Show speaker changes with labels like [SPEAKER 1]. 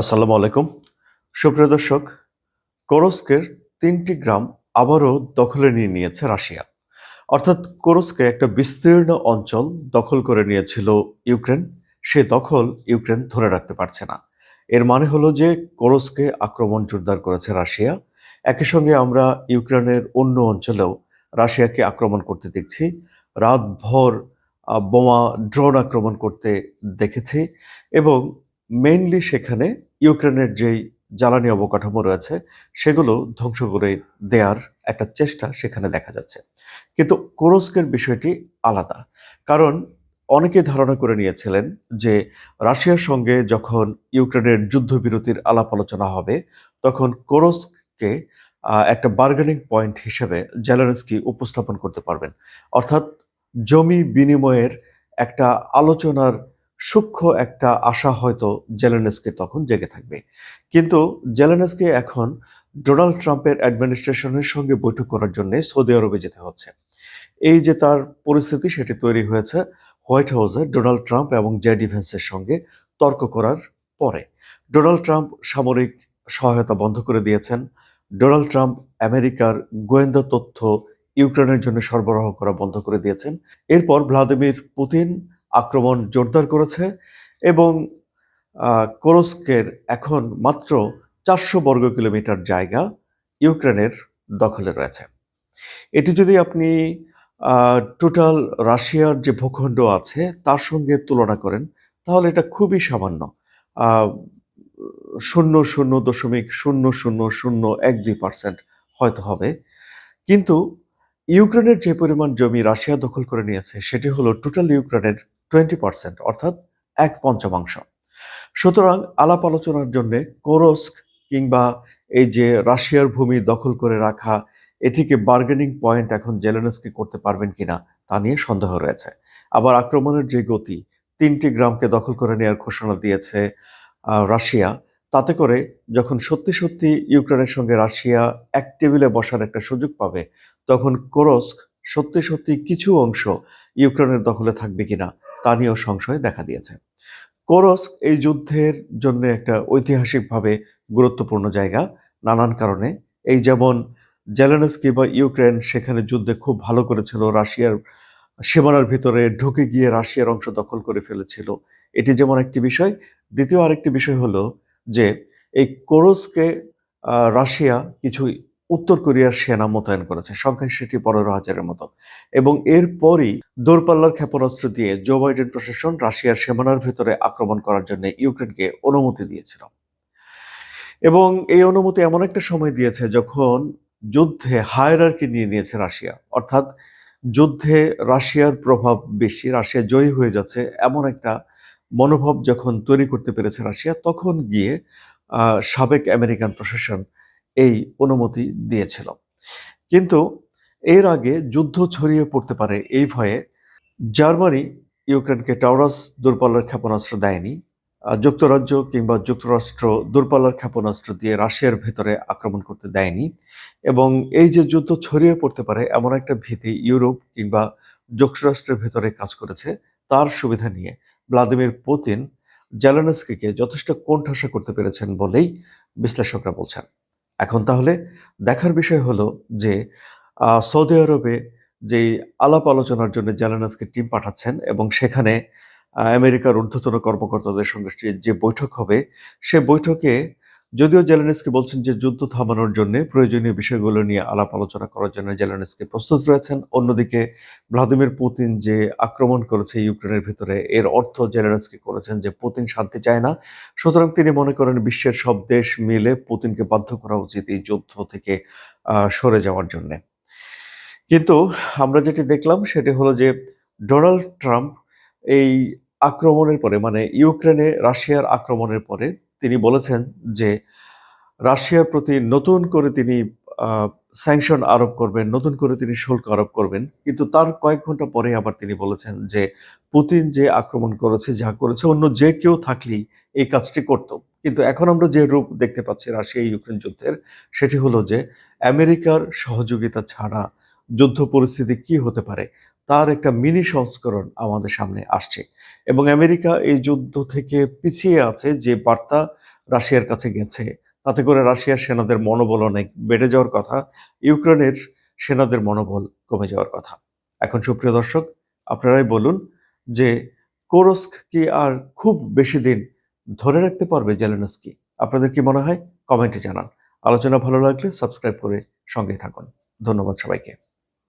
[SPEAKER 1] আসসালামু আলাইকুম। সুপ্রিয় দর্শক, কোরস্কের তিনটি গ্রাম আবারও দখলে নিয়ে নিয়েছে রাশিয়া। অর্থাৎ কোরস্কে একটা বিস্তীর্ণ অঞ্চল দখল করে নিয়েছিল ইউক্রেন। সে দখল ইউক্রেন ধরে রাখতে পারছে না। এর মানে হলো যে কোরস্কে আক্রমণ জোরদার করেছে রাশিয়া। একই সঙ্গে আমরা ইউক্রেনের অন্য অঞ্চলেও রাশিয়াকে আক্রমণ করতে দেখছি। রাতভর বোমা, ড্রোন আক্রমণ করতে দেখেছি এবং মেইনলি সেখানে ইউক্রেনের যেই জ্বালানি অবকাঠামো রয়েছে, সেগুলো ধ্বংস করে দেওয়ার একটা চেষ্টা সেখানে দেখা যাচ্ছে। কিন্তু কোরস্কের বিষয়টি আলাদা। কারণ অনেকে ধারণা করে নিয়েছিলেন যে রাশিয়ার সঙ্গে যখন ইউক্রেনের যুদ্ধবিরতির আলাপ আলোচনা হবে, তখন কোরস্ককে একটা বার্গেনিং পয়েন্ট হিসেবে জেলেনস্কি উপস্থাপন করতে পারবেন। অর্থাৎ জমি বিনিময়ের একটা আলোচনার সূক্ষ্ম একটা আশা হয়তো জেলেনস্কি তখন জেগে থাকবে। কিন্তু জেলেনস্কি এখন ডোনাল্ড ট্রাম্পের অ্যাডমিনিস্ট্রেশনের সঙ্গে বৈঠক করার জন্য সৌদি আরবে যেতে হচ্ছে। এই যে তার পরিস্থিতি, সেটি তৈরি হয়েছে হোয়াইট হাউসে ডোনাল্ড ট্রাম্প এবং জে ডিভেন্সের সঙ্গে তর্ক করার পরে। ডোনাল্ড ট্রাম্প সামরিক সহায়তা বন্ধ করে দিয়েছেন। ডোনাল্ড ট্রাম্প আমেরিকার গোয়েন্দা তথ্য ইউক্রেনের জন্য সরবরাহ করা বন্ধ করে দিয়েছেন। এরপর ভ্লাদিমির পুতিন আক্রমণ জোরদার করেছে এবং কোরস্কের এখন মাত্র চারশো বর্গ কিলোমিটার জায়গা ইউক্রেনের দখলে রয়েছে। এটি যদি আপনি টোটাল রাশিয়ার যে ভূখণ্ড আছে তার সঙ্গে তুলনা করেন, তাহলে এটা খুবই সামান্য। শূন্য শূন্য দশমিক শূন্য শূন্য শূন্য এক দুই পার্সেন্ট হয়তো হবে। কিন্তু ইউক্রেনের যে পরিমাণ জমি রাশিয়া দখল করে নিয়েছে, সেটি হলো টোটাল ইউক্রেনের টোয়েন্টি পার্সেন্ট, অর্থাৎ এক পঞ্চমাংশ। সুতরাং আলাপ আলোচনার জন্যে কোরস্ক কিংবা এই যে রাশিয়ার ভূমি দখল করে রাখা, এটিকে বার্গেনিং পয়েন্ট এখন জেলেনস্কি করতে পারবেন কিনা, তা নিয়ে সন্দেহ রয়েছে। আবার আক্রমণের যে গতি, তিনটি গ্রামকে দখল করে নেওয়ার ঘোষণা দিয়েছে রাশিয়া। তাতে করে যখন সত্যি সত্যি ইউক্রেনের সঙ্গে রাশিয়া এক টেবিলে বসার একটা সুযোগ পাবে, তখন কোরস্ক সত্যি সত্যি কিছু অংশ ইউক্রেনের দখলে থাকবে কিনা নিয়েও সংশয় দেখা দিয়েছে। কোরস্ক এই যুদ্ধের জন্য একটা ঐতিহাসিকভাবে গুরুত্বপূর্ণ জায়গা। নানান কারণে এই যেমন জেলেনস্কি বা ইউক্রেন সেখানে যুদ্ধে খুব ভালো করেছিল, রাশিয়ার সীমানার ভিতরে ঢুকে গিয়ে রাশিয়ার অংশ দখল করে ফেলেছিল। এটি যেমন একটি বিষয়, দ্বিতীয় আরেকটি বিষয় হলো যে এই কোরস্কে রাশিয়া কিছু উত্তর কোরিয়ার সেনা মোতায়েন করেছে, সংখ্যায় সেটি পনেরো হাজারের মতো। এবং এরপরই দূরপাল্লার ক্ষেপণাস্ত্র দিয়ে জো বাইডেন প্রশাসন রাশিয়ার সীমানার ভেতরে আক্রমণ করার জন্য ইউক্রেনকে অনুমতি দিয়েছিল। এবং এই অনুমতি এমন একটা সময় দিয়েছে যখন যুদ্ধে হায়ারার্কি নিয়ে নিয়েছে রাশিয়া। অর্থাৎ যুদ্ধে রাশিয়ার প্রভাব বেশি, রাশিয়া জয়ী হয়ে যাচ্ছে এমন একটা মনোভাব যখন তৈরি করতে পেরেছে রাশিয়া, তখন গিয়ে সাবেক আমেরিকান প্রশাসন এই অনুমতি দিয়েছিল। কিন্তু এর আগে যুদ্ধ ছড়িয়ে পড়তে পারে এই ভয়ে জার্মানি ইউক্রেনকে টাওরাস দূরপাল্লার ক্ষেপণাস্ত্র দেয়নি যুক্তরাজ্য কিংবা যুক্তরাষ্ট্র দূরপাল্লার ক্ষেপণাস্ত্র দিয়ে রাশিয়ার ভেতরে আক্রমণ করতে দেয়নি এবং এই যে যুদ্ধ ছড়িয়ে পড়তে পারে এমন একটা ভীতি ইউরোপ কিংবা যুক্তরাষ্ট্রের ভেতরে কাজ করেছে তার সুবিধা নিয়ে ভ্লাদিমির পুতিন জেলেনস্কিকে যথেষ্ট কোণঠাসা করতে পেরেছেন বলেই বিশ্লেষকরা বলছেন। এখন তাহলে দেখার বিষয় হলো যে সৌদি আরবে যে আলাপ আলোচনার জন্য জেলেনস্কি টিম পাঠাচ্ছেন এবং সেখানে আমেরিকার ঊর্ধ্বতন কর্মকর্তাদের সঙ্গে যে বৈঠক হবে, সে বৈঠকে যদিও জেলেনস্কি বলছেন যে যুদ্ধ থামানোর জন্য প্রয়োজনীয় বিষয়গুলো নিয়ে আলাপ আলোচনা করার জন্য জেলেনস্কি প্রস্তুত রয়েছেন। অন্যদিকে ভ্লাদিমির পুতিন যে আক্রমণ করেছে ইউক্রেনের ভিতরে, এর অর্থ জেলেনস্কি করেছেন যে পুতিন শান্তি চায় না। সুতরাং তিনি মনে করেন বিশ্বের সব দেশ মিলে পুতিনকে বাধ্য করা উচিত এই যুদ্ধ থেকে সরে যাওয়ার জন্য। কিন্তু আমরা যেটি দেখলাম সেটি হলো যে ডোনাল্ড ট্রাম্প এই আক্রমণের পরে মানে ইউক্রেনে রাশিয়ার আক্রমণের পরে তিনি বলেছেন যে রাশিয়ার প্রতি নতুন করে তিনি স্যাংশন আরোপ করবেন, নতুন করে তিনি শুল্ক আরোপ করবেন। কিন্তু তার কয়েক ঘণ্টা পরে আবার তিনি বলেছেন যে পুতিন যে আক্রমণ করেছে, যা করেছে, অন্য যে কেউ থাকলেই এই কাজটি করত। কিন্তু এখন আমরা যে রূপ দেখতে পাচ্ছি রাশিয়া ইউক্রেন যুদ্ধের, সেটি হলো যে আমেরিকার সহযোগিতা ছাড়া যুদ্ধ পরিস্থিতি কি হতে পারে, তার একটা মিনি সংস্করণ আমাদের সামনে আসছে। এবং আমেরিকা এই যুদ্ধ থেকে পিছিয়ে আছে যে বার্তা রাশিয়ার কাছে গেছে। তাতে করে রাশিয়ার সেনাদের মনোবল অনেক বেড়ে যাওয়ার কথা, ইউক্রেনের সেনাদের মনোবল কমে যাওয়ার কথা। এখন সুপ্রিয় দর্শক, আপনারাই বলুন যে কোরস্ক কি আর খুব বেশি দিন ধরে রাখতে পারবে জেলেনস্কি? আপনাদের কি মনে হয়? কমেন্টে জানান। আলোচনা ভালো লাগলে সাবস্ক্রাইব করে সঙ্গে থাকুন। ধন্যবাদ সবাইকে।